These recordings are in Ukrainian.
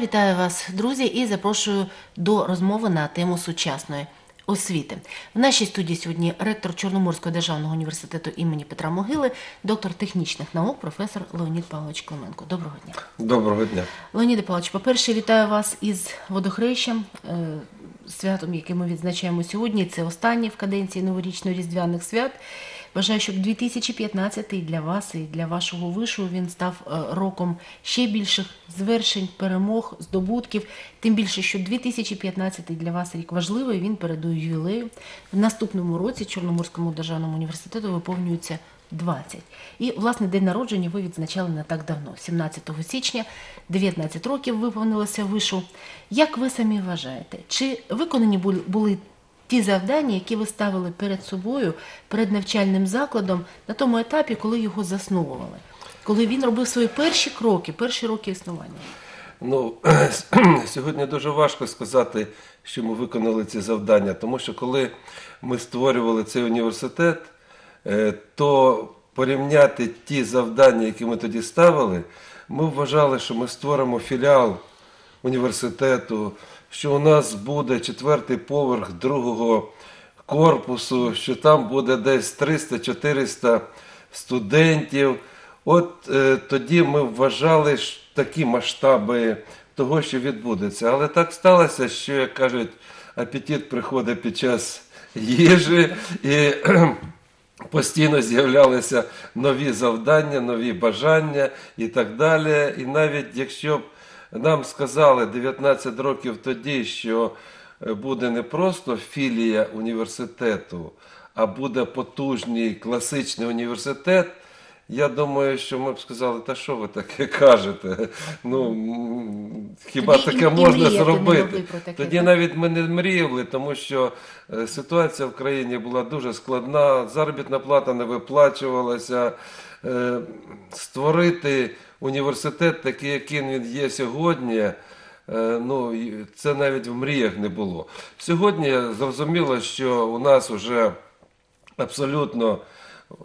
Вітаю вас, друзі, і запрошую до розмови на тему сучасної освіти. В нашій студії сьогодні ректор Чорноморського державного університету імені Петра Могили, доктор технічних наук, професор Леонід Павлович Клименко. Доброго дня. Доброго дня. Леоніде Павлович, по-перше, вітаю вас із водохрещем, е, святом, яке ми відзначаємо сьогодні. Це останнє в каденції новорічно-різдвяних свят. Бажаю, щоб 2015 для вас і для вашого вишу він став е, роком ще більших звершень, перемог, здобутків. Тим більше, що 2015 для вас рік важливий. Він передує ювілею. В наступному році Чорноморському державному університету виповнюється 20. І, власне, день народження ви відзначали не так давно, 17 січня, 19 років виповнилося вишу. Як ви самі вважаєте, чи виконані бу- були ті завдання, які ви ставили перед собою, перед навчальним закладом на тому етапі, коли його засновували? Коли він робив свої перші кроки, перші роки існування? Ну сьогодні дуже важко сказати, що ми виконали ці завдання, тому що коли ми створювали цей університет, е, то порівняти ті завдання, які ми тоді ставили, ми вважали, що ми створимо філіал університету, що у нас буде четвертий поверх другого корпусу, що там буде десь 300-400 студентів. От е, тоді ми вважали такі масштаби того, що відбудеться. Але так сталося, що, як кажуть, апетит приходить під час їжі і постійно з'являлися нові завдання, нові бажання і так далі. І навіть якщо б нам сказали 19 років тоді, що е, буде не просто філія університету, а буде потужний класичний університет. Я думаю, що ми б сказали, та що ви таке кажете? Ну хіба Тоді таке і можна не зробити? таке, Тоді так? навіть ми не мріяли, тому що е, ситуація в країні була дуже складна, заробітна плата не виплачувалася. Е, Створити університет, такий, який він є сьогодні. е, Ну, це навіть в мріях не було. Сьогодні зрозуміло, що у нас вже абсолютно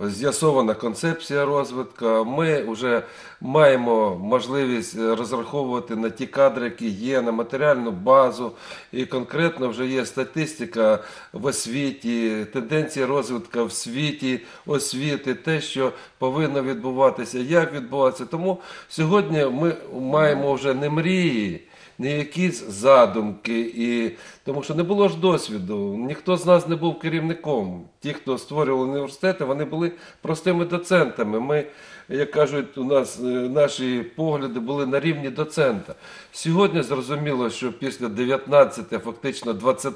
з'ясована концепція розвитку. Ми вже маємо можливість розраховувати на ті кадри, які є, на матеріальну базу. І конкретно вже є статистика в освіті, тенденції розвитку в світі, освіти, те, що повинно відбуватися, як відбуватися. Тому сьогодні ми маємо вже не мрії не якісь задумки, і тому що не було ж досвіду. Ніхто з нас не був керівником. Ті, хто створював університети, вони були простими доцентами. Ми, як кажуть, у нас е, наші погляди були на рівні доцента. Сьогодні зрозуміло, що після 19, фактично 20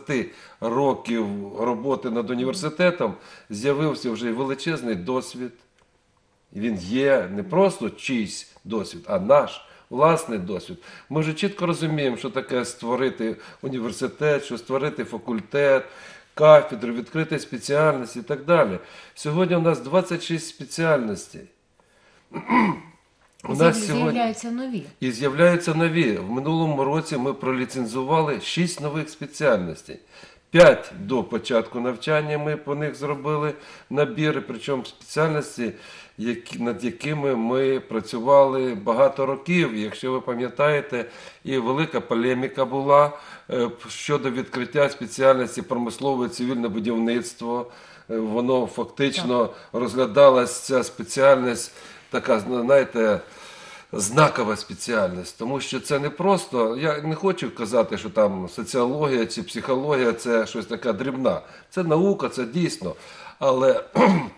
років роботи над університетом з'явився вже величезний досвід. Він є не просто чийсь досвід, а наш власний досвід. Ми вже чітко розуміємо, що таке створити університет, що створити факультет, кафедру, відкрити спеціальності і так далі. Сьогодні у нас 26 спеціальностей. У нас сьогодні З'являються нові. і з'являються нові. В минулому році ми проліцензували 6 нових спеціальностей. 5 до початку навчання ми по них зробили набіри, причому спеціальності, які, над якими ми працювали багато років. Якщо ви пам'ятаєте, і велика полеміка була е, щодо відкриття спеціальності промислове цивільне будівництво. Е, Воно фактично розглядалась ця спеціальність, така, знаєте, знакова спеціальність, тому що це не просто. Я не хочу казати, що там соціологія чи психологія це щось така дрібна. Це наука, це дійсно. Але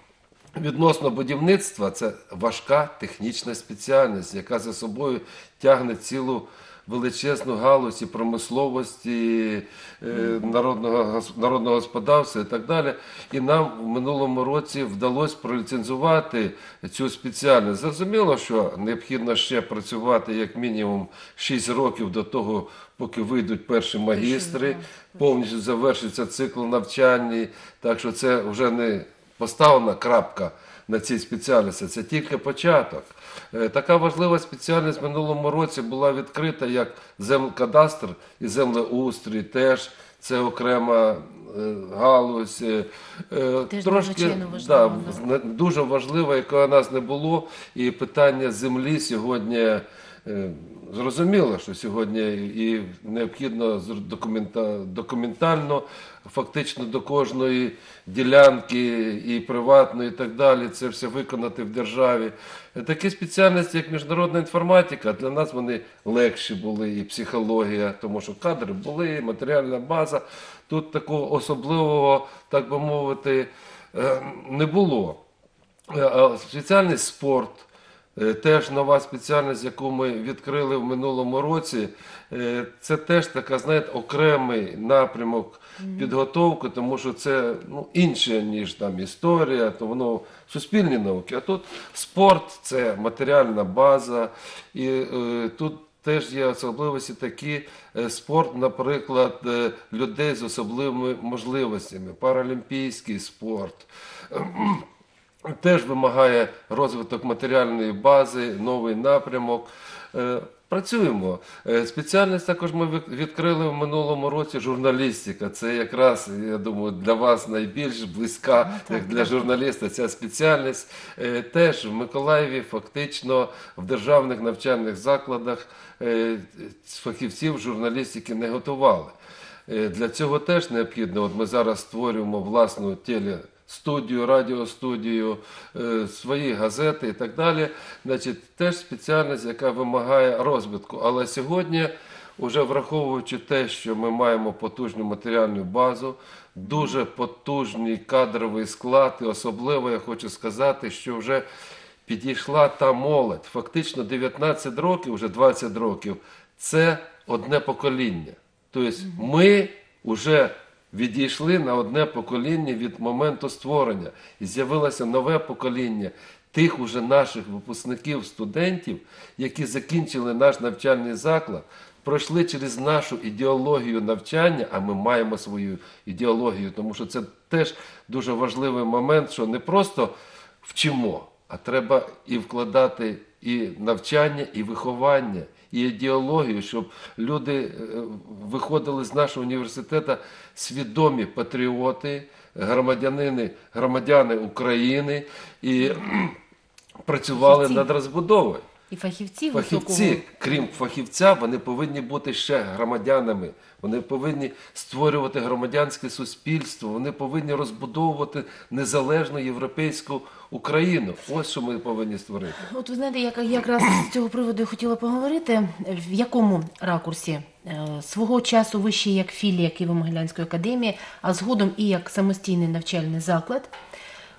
відносно будівництва це важка технічна спеціальність, яка за собою тягне цілу. Величезну галузь і промисловості е, народного народного господарства і так далі. І нам в минулому році вдалося проліцензувати цю спеціальність. Зрозуміло, що необхідно ще працювати як мінімум 6 років до того, поки вийдуть перші магістри, повністю завершиться цикл навчання. Так що це вже не поставлена крапка на цій спеціальності. Це тільки початок. Е, Така важлива спеціальність в минулому році була відкрита як землекадастр і землеустрій. Теж це окрема е, галузь. Е, Теж Трошки да, дуже важлива, якої у нас не було. І питання землі сьогодні зрозуміло, що сьогодні і необхідно документа, документально, фактично до кожної ділянки, і приватної, і так далі, це все виконати в державі. Такі спеціальності, як міжнародна інформатика, для нас вони легші були, і психологія, тому що кадри були, і матеріальна база. Тут такого особливого, так би мовити, е, не було. Е, Спеціальний спорт. Е, Теж нова спеціальність, яку ми відкрили в минулому році. Е, Це теж така, знаєте, окремий напрямок підготовки, тому що це ну, інше, ніж там історія, то воно суспільні науки. А тут спорт це матеріальна база, і е, тут теж є особливості такі е, спорт, наприклад, е, людей з особливими можливостями, паралімпійський спорт теж вимагає розвиток матеріальної бази, новий напрямок. Е, Працюємо. Е, Спеціальність також ми відкрили в минулому році журналістика. Це якраз, я думаю, для вас найбільш близька, як для журналіста, ця спеціальність. Е, Теж в Миколаєві фактично в державних навчальних закладах фахівців журналістики не готували. Для цього теж необхідно. От ми зараз створюємо власну телестудію, радіостудію, е, свої газети і так далі. Значить, теж спеціальність, яка вимагає розвитку. Але сьогодні, уже враховуючи те, що ми маємо потужну матеріальну базу, дуже потужний кадровий склад, і особливо я хочу сказати, що вже підійшла та молодь. Фактично 19 років, вже 20 років, це одне покоління. Тобто ми вже відійшли на одне покоління від моменту створення. І з'явилося нове покоління тих уже наших випускників, студентів, які закінчили наш навчальний заклад, пройшли через нашу ідеологію навчання, а ми маємо свою ідеологію, тому що це теж дуже важливий момент, що не просто вчимо, а треба і вкладати і навчання, і виховання, і ідеологію, щоб люди е, виходили з нашого університету свідомі патріоти, громадянини, громадяни України і працювали над розбудовою. І фахівці, Фахівці, високого крім фахівця, вони повинні бути ще громадянами. Вони повинні створювати громадянське суспільство. Вони повинні розбудовувати незалежну європейську Україну. Ось що ми повинні створити. От ви знаєте, я якраз з цього приводу хотіла поговорити, в якому ракурсі Е, свого часу ви ще як філія Києво-Могилянської академії, а згодом і як самостійний навчальний заклад,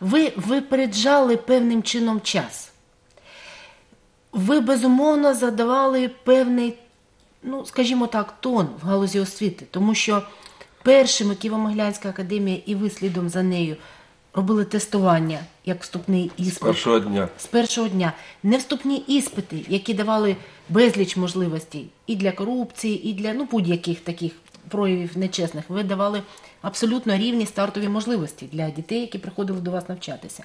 ви випереджали певним чином час. Ви безумовно задавали певний, ну скажімо так, тон в галузі освіти, тому що першими Києво-Могилянська академія і ви слідом за нею робили тестування як вступний іспит Першого дня. з першого дня не вступні іспити, які давали безліч можливостей і для корупції, і для ну, будь-яких таких проявів нечесних. Ви давали абсолютно рівні стартові можливості для дітей, які приходили до вас навчатися.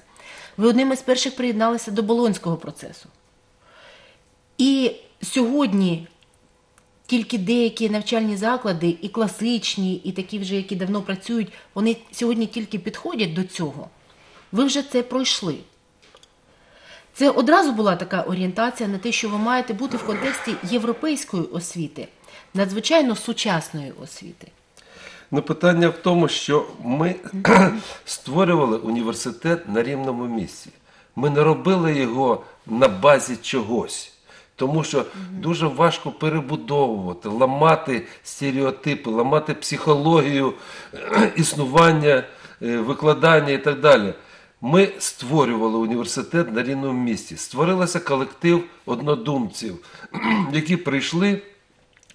Ви одним із перших приєдналися до Болонського процесу. І сьогодні тільки деякі навчальні заклади, і класичні, і такі вже, які давно працюють, вони сьогодні тільки підходять до цього. Ви вже це пройшли. Це одразу була така орієнтація на те, що ви маєте бути в контексті європейської освіти, надзвичайно сучасної освіти. Ну, питання в тому, що ми створювали університет на рівному місці. Ми не робили його на базі чогось. Тому що дуже важко перебудовувати, ламати стереотипи, ламати психологію існування, е, викладання і так далі. Ми створювали університет на рівному місці. Створилося колектив однодумців, які прийшли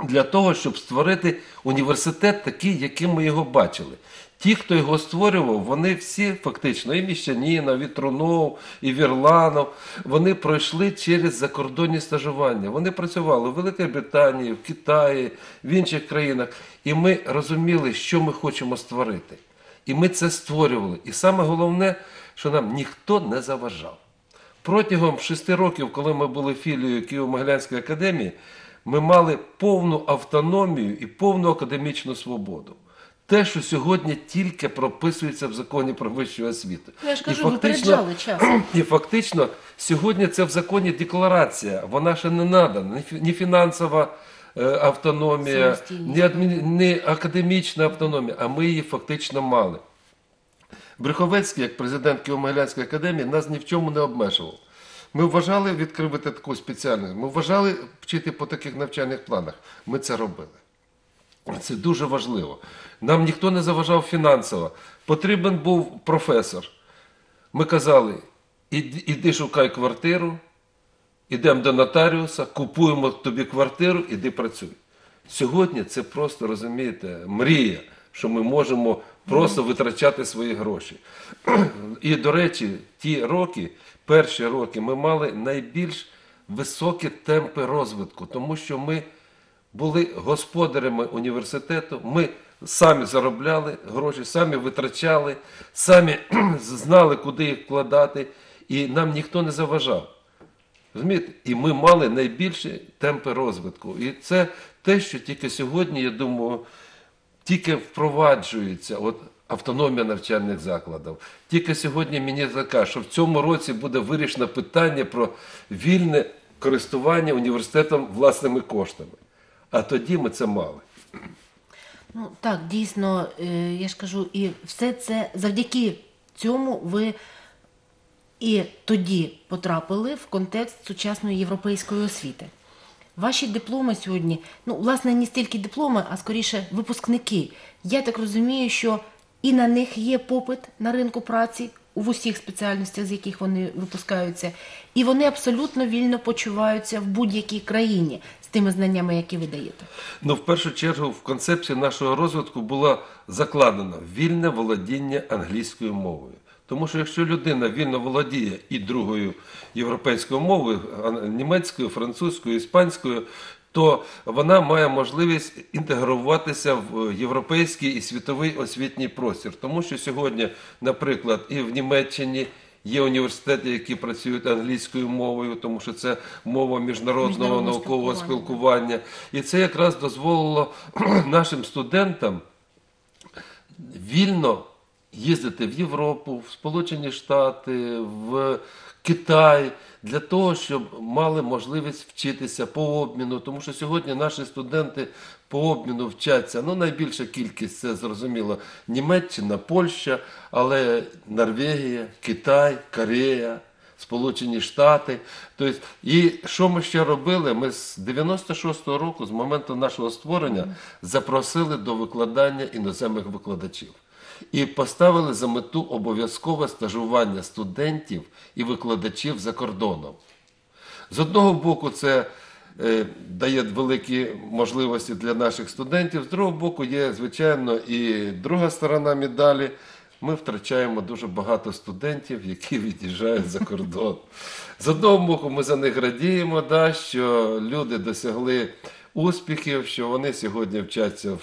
для того, щоб створити університет такий, яким ми його бачили. Ті, хто його створював, вони всі фактично, і Міщаніна, і Трунов, і Вірланов, вони пройшли через закордонні стажування. Вони працювали в Великій Британії, в Китаї, в інших країнах. І ми розуміли, що ми хочемо створити. І ми це створювали. І саме головне, що нам ніхто не заважав. Протягом шести років, коли ми були філією Києво-Могилянської академії, ми мали повну автономію і повну академічну свободу. Те, що сьогодні тільки прописується в законі про вищу освіту. Ну, я ж І кажу, випереджали час. і фактично сьогодні це в законі декларація. Вона ще не надана. Ні фінансова е, автономія, ні, адмі... ні академічна автономія, а ми її фактично мали. Брюховецький, як президент Києво-Могилянської академії, нас ні в чому не обмежував. Ми вважали відкривати таку спеціальність. Ми вважали вчити по таких навчальних планах. Ми це робили. Це дуже важливо. Нам ніхто не заважав фінансово. Потрібен був професор. Ми казали: іди, шукай квартиру, ідемо до нотаріуса, купуємо тобі квартиру, іди працюй. Сьогодні це просто розумієте, мрія, що ми можемо просто витрачати свої гроші. І, до речі, ті роки, перші роки, ми мали найбільш високі темпи розвитку, тому що ми були господарями університету. Ми самі заробляли гроші, самі витрачали, самі знали, куди їх вкладати, і нам ніхто не заважав. Розумієте? І ми мали найбільші темпи розвитку. І це те, що тільки сьогодні, я думаю, тільки впроваджується от, автономія навчальних закладів. Тільки сьогодні мені така, що в цьому році буде вирішено питання про вільне користування університетом власними коштами. А тоді ми це мали. Ну так, дійсно, е, я ж кажу, і все це завдяки цьому ви і тоді потрапили в контекст сучасної європейської освіти. Ваші дипломи сьогодні, ну, власне, не стільки дипломи, а скоріше випускники. Я так розумію, що і на них є попит на ринку праці в усіх спеціальностях, з яких вони випускаються, і вони абсолютно вільно почуваються в будь-якій країні з тими знаннями, які ви даєте. Ну, в першу чергу, в концепції нашого розвитку було закладено вільне володіння англійською мовою. Тому що якщо людина вільно володіє і другою європейською мовою, німецькою, французькою, іспанською, то вона має можливість інтегруватися в європейський і світовий освітній простір. Тому що сьогодні, наприклад, і в Німеччині є університети, які працюють англійською мовою, тому що це мова міжнародного Міжнародного наукового спілкування. спілкування. І це якраз дозволило нашим студентам вільно їздити в Європу, в Сполучені Штати, в Китай для того, щоб мали можливість вчитися по обміну. Тому що сьогодні наші студенти по обміну вчаться. Ну, найбільша кількість це зрозуміло Німеччина, Польща, але Норвегія, Китай, Корея. Сполучені Штати. Тобто, і що ми ще робили? Ми з 96-го року, з моменту нашого створення, запросили до викладання іноземних викладачів. І поставили за мету обов'язкове стажування студентів і викладачів за кордоном. З одного боку, це е, дає великі можливості для наших студентів, з другого боку, є, звичайно, і друга сторона медалі. Ми втрачаємо дуже багато студентів, які від'їжджають за кордон. З одного боку, ми за них радіємо, да, що люди досягли успіхів, що вони сьогодні вчаться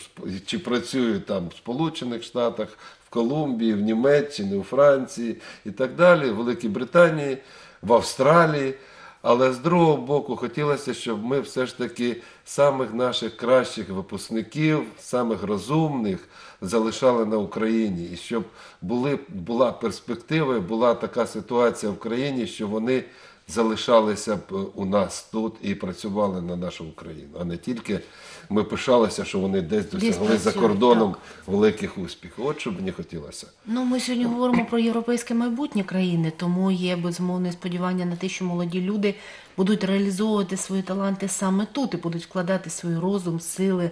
чи працюють там в Сполучених Штатах, в Колумбії, в Німеччині, у Франції і так далі, в Великій Британії, в Австралії. Але з другого боку, хотілося, щоб ми все ж таки самих наших кращих випускників, самих розумних залишали на Україні, і щоб були, була перспектива, була така ситуація в країні, що вони залишалися б у нас тут і працювали на нашу Україну, а не тільки ми пишалися, що вони десь досягли за кордоном так. великих успіхів. От що б мені хотілося. Ну, ми сьогодні говоримо про європейське майбутнє країни, тому є безумовне сподівання на те, що молоді люди будуть реалізовувати свої таланти саме тут і будуть вкладати свій розум, сили,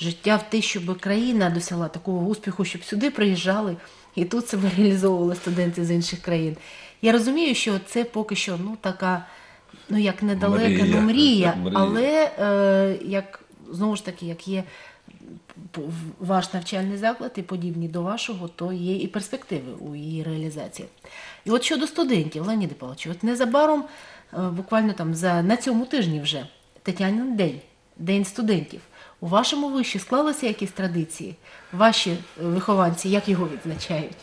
життя в те, щоб країна досягла такого успіху, щоб сюди приїжджали і тут себе реалізовували студенти з інших країн. Я розумію, що це поки що ну така, ну як недалека, Мрія. ну мрія, Мрія. але е, як знову ж таки, як є ваш навчальний заклад і подібні до вашого, то є і перспективи у її реалізації. І от щодо студентів, Леоніде Павловичу, от незабаром, е, буквально там за на цьому тижні вже Тетянин день, День студентів. У вашому виші склалися якісь традиції? Ваші е, вихованці як його відзначають?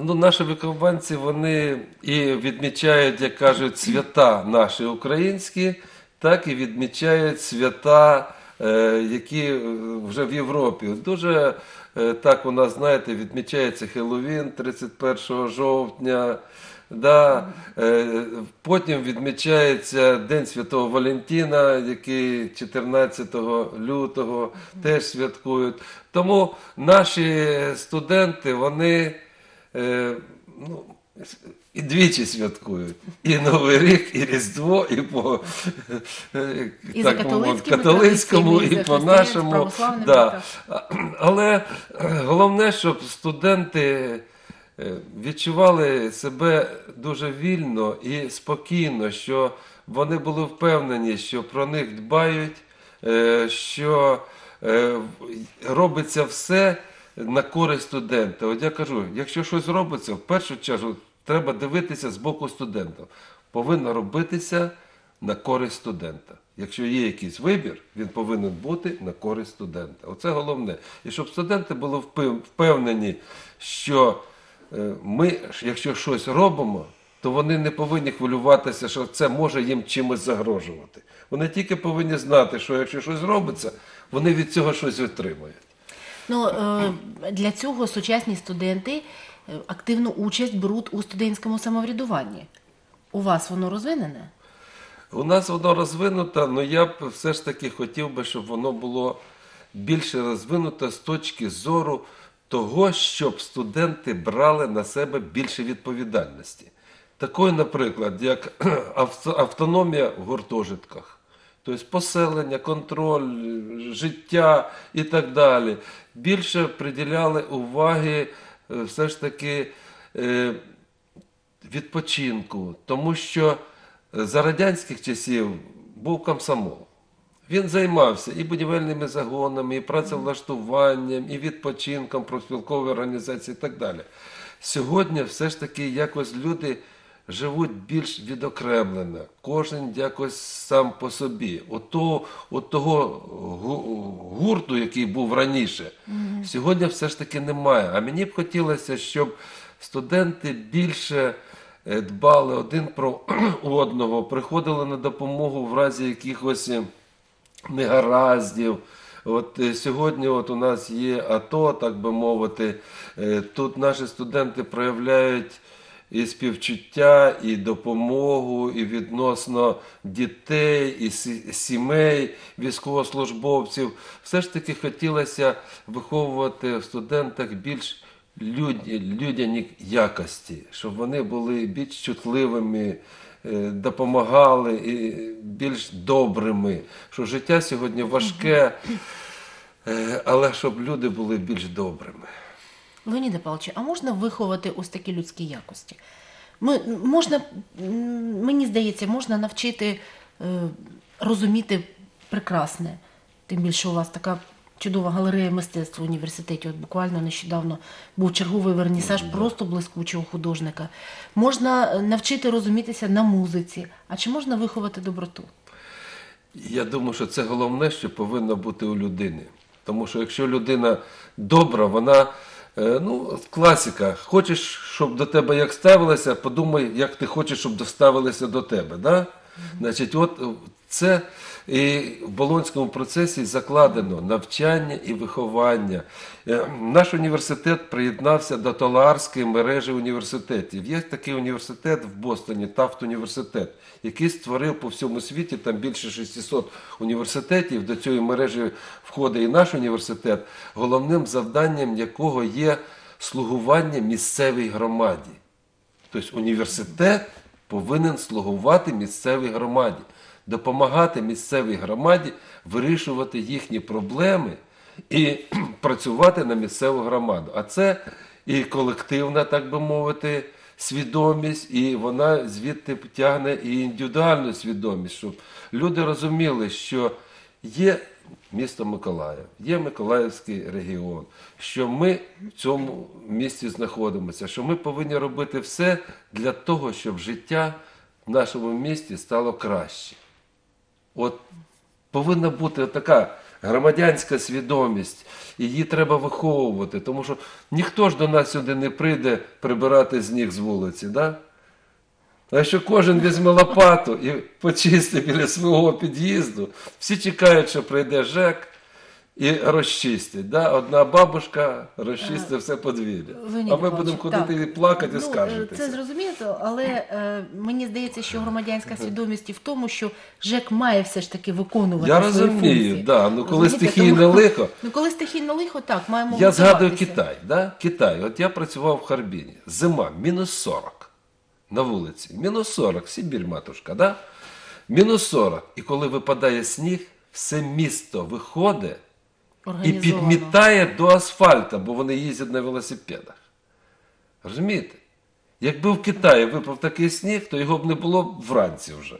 Ну, наші вихованці вони і відмічають, як кажуть, свята наші українські, так і відмічають свята, е, які е, вже в Європі. Дуже е, так у нас, знаєте, відмічається Хеллоуін 31 жовтня. Да, потім відмічається День Святого Валентина, який 14 лютого теж святкують. Тому наші студенти, вони е, ну, і двічі святкують. І Новий рік, і Різдво, і по е, І так мовити, католицькими католицькому, і і по нашому. Да. Але е, головне, щоб студенти е, відчували себе дуже вільно і спокійно, що вони були впевнені, що про них дбають, що робиться все на користь студента. От я кажу, якщо щось робиться, в першу чергу треба дивитися з боку студента. Повинно робитися на користь студента. Якщо є якийсь вибір, він повинен бути на користь студента. Оце головне. І щоб студенти були впевнені, що е, ми, якщо щось робимо, то вони не повинні хвилюватися, що це може їм чимось загрожувати. Вони тільки повинні знати, що якщо щось робиться, вони від цього щось отримають. Ну, е, для цього сучасні студенти е, активну участь беруть у студентському самоврядуванні. У вас воно розвинене? У нас воно розвинуто, але я б все ж таки хотів би, щоб воно було більше розвинуто з точки зору того, щоб студенти брали на себе більше відповідальності. Такої, наприклад, як автономія в гуртожитках, тобто поселення, контроль, життя і так далі. Більше приділяли уваги е, все ж таки. е, відпочинку, тому що е, за радянських часів був комсомол. Він займався і будівельними загонами, і працевлаштуванням, і відпочинком, профспілкової організації і так далі. Сьогодні все ж таки якось люди живуть більш відокремлено, кожен якось сам по собі. Ото, от того гурту, який був раніше, сьогодні все ж таки немає. А мені б хотілося, щоб студенти більше е, дбали один про одного, приходили на допомогу в разі якихось е, негараздів. От е, сьогодні от у нас є АТО, так би мовити. Тут наші студенти проявляють і співчуття, і допомогу, і відносно дітей, і сімей, військовослужбовців. Все ж таки хотілося виховувати в студентах більш людяні якості, щоб вони були більш чутливими, е, допомагали і більш добрими. Що життя сьогодні важке, е, але щоб люди були більш добрими. Леоніде Павловичу, а можна виховати ось такі людські якості? Ми, можна, мені здається, можна навчити е, розуміти прекрасне. Тим більше у вас така чудова галерея мистецтва в університеті. От буквально нещодавно був черговий вернісаж просто блискучого художника. Можна е, навчити розумітися на музиці. А чи можна виховати доброту? Я думаю, що це головне, що повинно бути у людини. Тому що якщо людина добра, вона, ну, класика, хочеш, щоб до тебе як ставилися, подумай, як ти хочеш, щоб доставилися до тебе. Да? Значить, от е, це і в Болонському процесі закладено навчання і виховання. Е, Наш університет приєднався до Талаарської мережі університетів. Є такий університет в Бостоні, Тафт університет, який створив по всьому світі там більше 600 університетів. До цієї мережі входить і наш університет, головним завданням якого є слугування місцевій громаді. Тобто університет повинен слугувати місцевій громаді, допомагати місцевій громаді вирішувати їхні проблеми і працювати на місцеву громаду. А це і колективна, так би мовити, свідомість, і вона звідти тягне і індивідуальну свідомість, щоб люди розуміли, що є місто Миколаїв, є Миколаївський регіон, що ми в цьому місті знаходимося, що ми повинні робити все для того, щоб життя в нашому місті стало краще. От повинна бути така громадянська свідомість, її треба виховувати, тому що ніхто ж до нас сюди не прийде прибирати з ніг з вулиці. Да? А якщо кожен візьме лопату і почистить біля свого під'їзду, всі чекають, що прийде ЖЕК і розчистять. Да? Одна бабушка розчистить все подвір'я. Леонід А ми будемо ходити так. і плакати, і Ну, скаржитися. Це зрозуміло, але е, мені здається, що громадянська свідомість і в тому, що ЖЕК має все ж таки виконувати Я свої розумію, функції. да, ну коли Розумієте? стихійне Тому- лихо. Ну коли стихійне лихо, так, маємо Я згадую готуватися. Китай. Да? Китай. От я працював в Харбіні. Зима, мінус 40 на вулиці. Мінус 40, Сибір, матушка, да? Мінус 40. І коли випадає сніг, все місто виходить і підмітає до асфальту, бо вони їздять на велосипедах. Розумієте? Якби в Китаї випав такий сніг, то його б не було б вранці вже.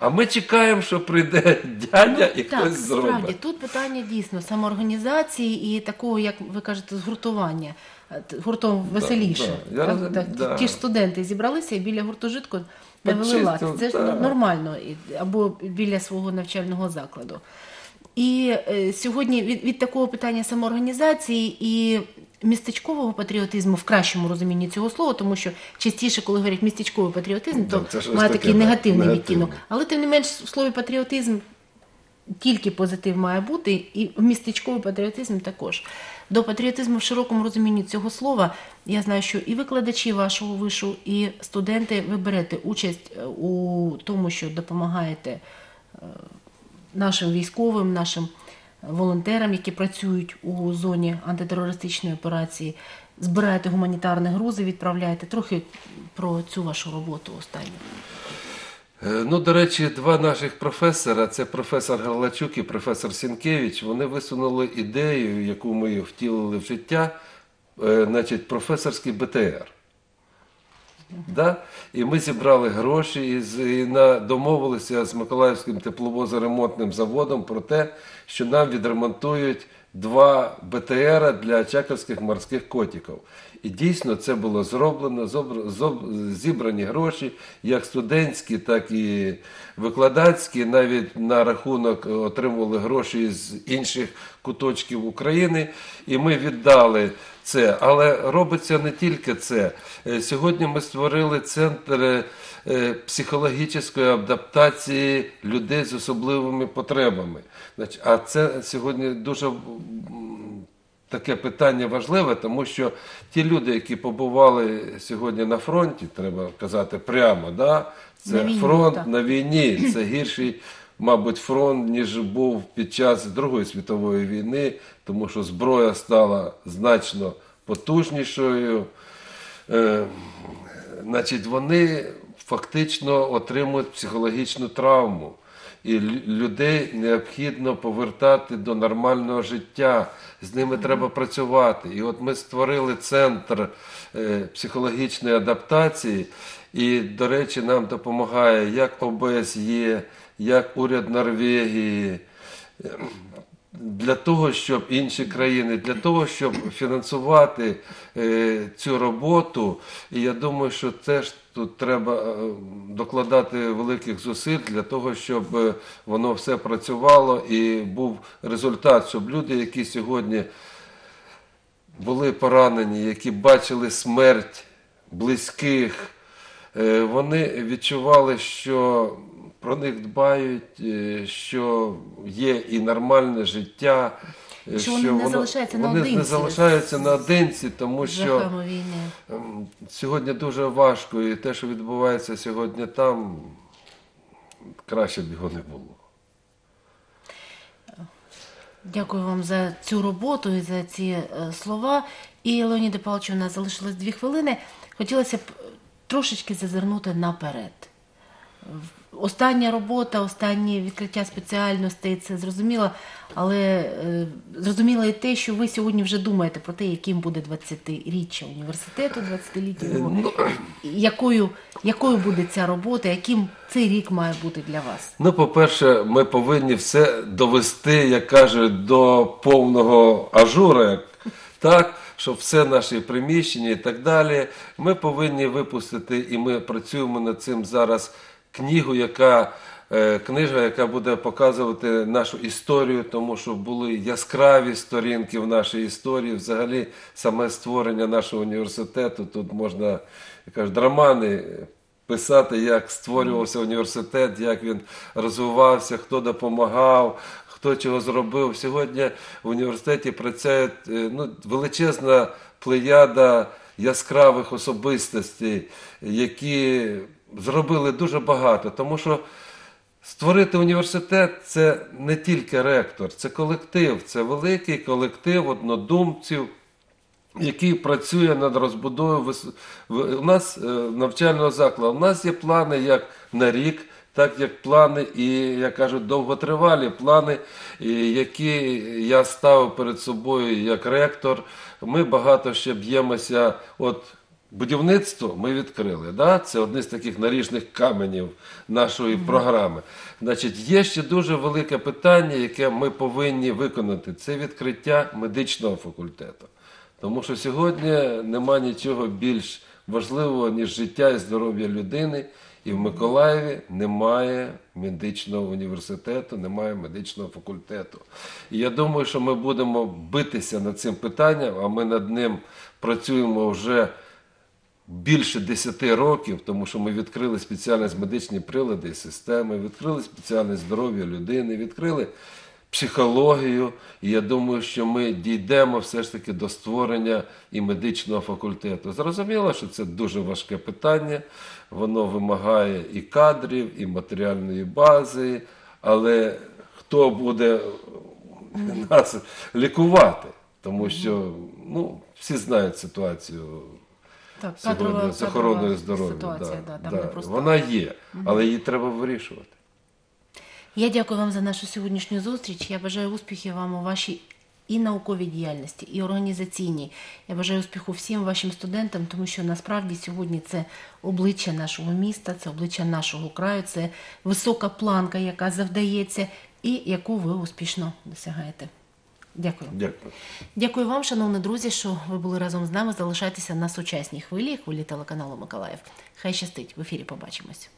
А ми чекаємо, що прийде дядя і Так, хтось зробить. справді, тут питання дійсно самоорганізації і такого, як ви кажете, згуртування. Е, Гуртом веселіше. да. Я Так, розумію, так, да. Ті ж студенти зібралися і біля гуртожитку навели лад. Це ж да. нормально, або біля свого навчального закладу. І е, сьогодні від, від такого питання самоорганізації і містечкового патріотизму в кращому розумінні цього слова, тому що частіше, коли говорять містечковий патріотизм, то Да, має такий негативний відтінок. Але тим не менш в слові патріотизм тільки позитив має бути, і містечковий патріотизм також. До патріотизму в широкому розумінні цього слова я знаю, що і викладачі вашого вишу, і студенти ви берете участь е, у тому, що допомагаєте е, нашим військовим, нашим волонтерам, які працюють у зоні антитерористичної операції. Збираєте гуманітарні грузи, відправляєте. Трохи про цю вашу роботу останню. Е, Ну, до речі, два наших професора, це професор Гарлачук і професор Сінкевич, вони висунули ідею, яку ми втілили в життя, е, значить, професорський БТР. Да? І ми зібрали гроші і, і на, домовилися з Миколаївським тепловозоремонтним заводом про те, що нам відремонтують два БТР для чаковських морських котиків. І дійсно це було зроблено, зібрані гроші, як студентські, так і викладацькі. Навіть на рахунок отримували гроші з інших куточків України. І ми віддали це. Але робиться не тільки це. Е, Сьогодні ми створили центр е, психологічної адаптації людей з особливими потребами. А це сьогодні дуже таке питання важливе, тому що ті люди, які побували сьогодні на фронті, треба казати прямо, да? це На війні, фронт так. на війні, це гірший. Мабуть, фронт, ніж був під час Другої світової війни, тому що зброя стала значно потужнішою. Е, значить, вони фактично отримують психологічну травму. І людей необхідно повертати до нормального життя. З ними треба працювати. І от ми створили центр е, психологічної адаптації. І, до речі, нам допомагає як ОБСЄ, як уряд Норвегії. Для того, щоб інші країни, для того, щоб фінансувати е, цю роботу, і я думаю, що теж тут треба е, докладати великих зусиль для того, щоб е, воно все працювало і був результат, щоб люди, які сьогодні були поранені, які бачили смерть близьких, е, вони відчували, що про них дбають, що є і нормальне життя. Е, Що вони не залишаються вони наодинці не залишаються наодинці, тому що жахами війни. ем, сьогодні дуже важко, і те, що відбувається сьогодні там, краще б його не було. Дякую вам за цю роботу і за ці е, слова. І Леоніде Павловичу, у нас залишилось дві хвилини. Хотілося б трошечки зазирнути наперед. В- Остання робота, останнє відкриття спеціальностей, це зрозуміло, але е, зрозуміло і те, що ви сьогодні вже думаєте про те, яким буде 20-річчя університету, 20-ліття. Ну, Якою, якою буде ця робота, яким цей рік має бути для вас? Ну, по-перше, ми повинні все довести, як кажуть, до повного ажура, так, щоб все наші приміщення і так далі. Ми повинні випустити, і ми працюємо над цим зараз. Книгу, яка е, книжка, яка буде показувати нашу історію, тому що були яскраві сторінки в нашій історії. Взагалі, саме створення нашого університету. Тут можна як кажуть, романи писати, як створювався університет, як він розвивався, хто допомагав, хто чого зробив. Сьогодні в університеті працює е, ну, величезна плеяда яскравих особистостей, які зробили дуже багато. Тому що Створити університет це не тільки ректор, це колектив, це великий колектив однодумців, який працює над розбудовою у нас е, навчального закладу. У нас є плани як на рік, так як плани і, як кажуть, довготривалі плани, які я ставив перед собою як ректор. Ми багато ще б'ємося. От Будівництво ми відкрили. Да? Це одне з таких наріжних каменів нашої програми. Значить, є ще дуже велике питання, яке ми повинні виконати. Це відкриття медичного факультету. Тому що сьогодні нема нічого більш важливого, ніж життя і здоров'я людини. І в Миколаєві немає медичного університету, немає медичного факультету. І я думаю, що ми будемо битися над цим питанням, а ми над ним працюємо вже більше 10 років, тому що ми відкрили спеціальність медичні прилади і системи, відкрили спеціальність здоров'я людини, відкрили психологію. І я думаю, що ми дійдемо все ж таки до створення і медичного факультету. Зрозуміло, що це дуже важке питання, воно вимагає і кадрів, і матеріальної бази, але хто буде нас лікувати? Тому що ну, всі знають ситуацію Так, сьогодні з охороною здоров'я. ситуація, да, да, там да. просто. Вона є, але її треба вирішувати. Я дякую вам за нашу сьогоднішню зустріч. Я бажаю успіхів вам у вашій і науковій діяльності, і організаційній. Я бажаю успіху всім вашим студентам, тому що насправді сьогодні це обличчя нашого міста, це обличчя нашого краю, це висока планка, яка завдається, і яку ви успішно досягаєте. Дякую. Дякую. Дякую вам, шановні друзі, що ви були разом з нами. Залишайтеся на сучасній хвилі, хвилі телеканалу Миколаїв. Хай щастить. В ефірі побачимось.